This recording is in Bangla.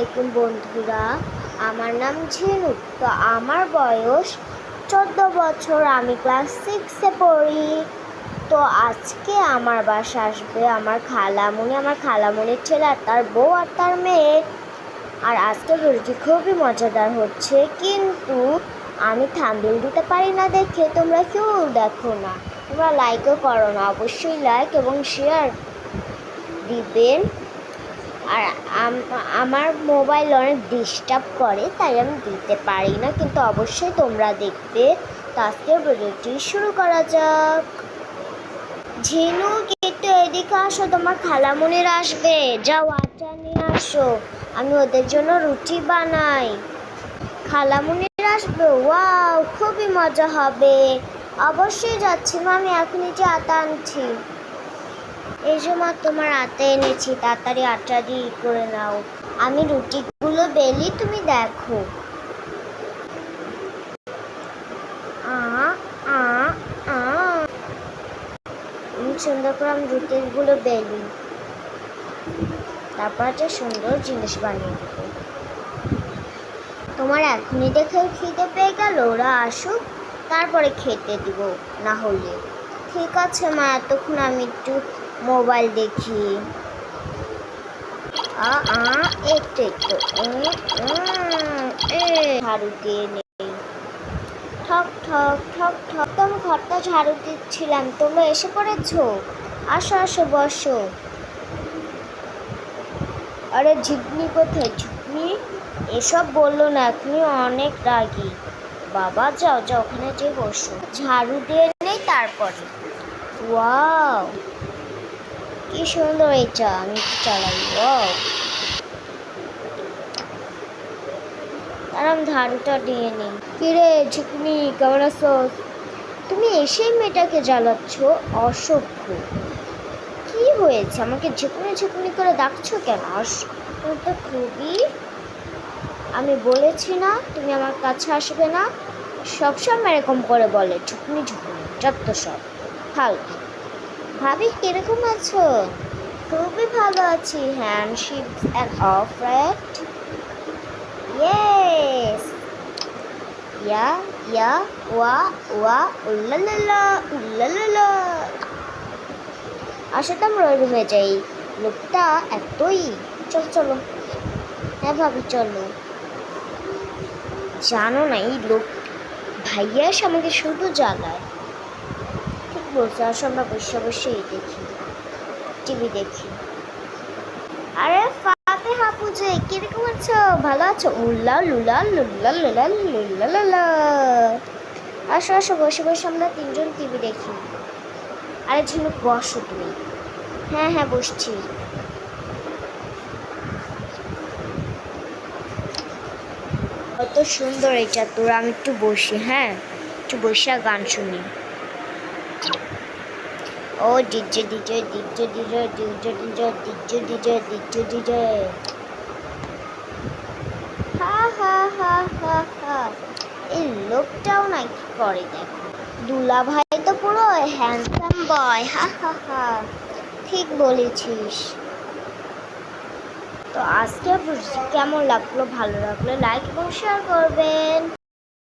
আলাইকুম বন্ধুরা, আমার নাম ঝিনুক তো আমার বয়স চোদ্দ বছর, আমি ক্লাস সিক্সে পড়ি। তো আজকে আমার বাসা আসবে আমার খালামুনি। আমার খালামুনির ছেলে আর তার বউ আর তার মেয়ে। আর আজকে ভিডিওটি খুবই মজাদার হচ্ছে, কিন্তু আমি থাম্বেল দিতে পারি না দেখে, তোমরা কেউ দেখো না। তোমরা লাইকও করো না, অবশ্যই লাইক এবং শেয়ার দিবেন। আর আমার মোবাইল অনেক ডিস্টার্ব করে, তাই আমি দিতে পারি না। কিন্তু অবশ্যই তোমরা দেখবে। তো আজকের ভিডিওটি শুরু করা যাক। ঝিনুক একটু এদিকে আসো, তোমার খালামুনির আসবে। যাও আচার নিয়ে আসো। আমি ওদের জন্য রুটি বানাই। খালামুনির আসবে? ওয়াও, খুবই মজা হবে। অবশ্যই যাচ্ছি আমি এখনই যে আটা আনছি। যে মা, তোমার আটা এনেছি, তাড়াতাড়ি আটা দিয়ে করে নাও। আমি রুটিগুলো বেলি, তুমি দেখো। সুন্দর করে আমি রুটিগুলো বেলি। তারপর একটা সুন্দর জিনিস বানিয়ে দেবো তোমার এখনই দেখে খিদে পেয়ে গেল, ওরা আসুক, তারপরে খেতে দিব, না হলে। ঠিক আছে মা, এতক্ষণ আমি একটু মোবাইল দেখি। আ আ একটু একটু উম, উম, এ। ঝাড়ু দিয়ে নেই। ঠক ঠক ঠক ঠক। তো আমি ঘরটা ঝাড়ু দিচ্ছিলাম। তোমরা এসে পড়েছো? আসো আসো বসো। আরে ঝিকনি কোথায়? ঝিকনি এসব বলল না। এখনই অনেক রাগি। বাবা যাও যাও ওখানে যে বসো। ঝাড়ু দিয়ে নেই তারপরে। ওয়াও! কি সুন্দর এটা আমি একটু চালাই ওয়াও আর আমি ঝাড়ুটা দিয়ে নিই। কিরে ঝিকনি কেমন আছো তুমি এসেই মেয়েটাকে জ্বালাচ্ছ? অসভ্য। কি হয়েছে? আমাকে ঝিকুনি ঝিকুনি করে ডাকছো কেন? তো খুবই। আমি বলেছি না, তুমি আমার কাছে আসবে না। সবসময় এরকম করে বলে। ঝুকনি ঝুকনি যত সব। ফালতু ভাবি, কীরকম আছো? খুবই ভালো আছি হ্যান্ডশিপ and of right yes yeah yeah, ওয়া ওয়া, উল্লালালা উল্লালালা। আসলে আমরা ওই রুমে যাই। লোকটা এতই, চল, চলো। হ্যাঁ ভাবি, চলো। জানো না, এই লোক ভাইয়া এসে আমাকে শুধু জ্বালায়। বলছো, আসো আমরা বসে বসেই দেখি, টিভি দেখি। আরে ফাতে হাপুজে কীরকম আছো ভালো আছো? উল্লা, লুলা লুল্লা লুলা লুল্লা লুলা। আসো আসো, বসে বসে আমরা তিনজন টিভি দেখি। আরে ঝিনুক, বসো তুমি। হ্যাঁ হ্যাঁ বসছি। কত সুন্দর এটা, তোর আমি একটু বসি হ্যাঁ? একটু বসে গান শুনি। ও DJ DJ DJ DJ DJ DJ DJ DJ DJ DJ হা হা হা হা হা এই লোকটাও না কি করে দেখো। দুলা ভাই তো পুরো হ্যান্ডসাম বয় হা হা হা ঠিক বলেছিস। তো আজকে কেমন লাগল? ভালো লাগল লাইক এবং শেয়ার করবেন।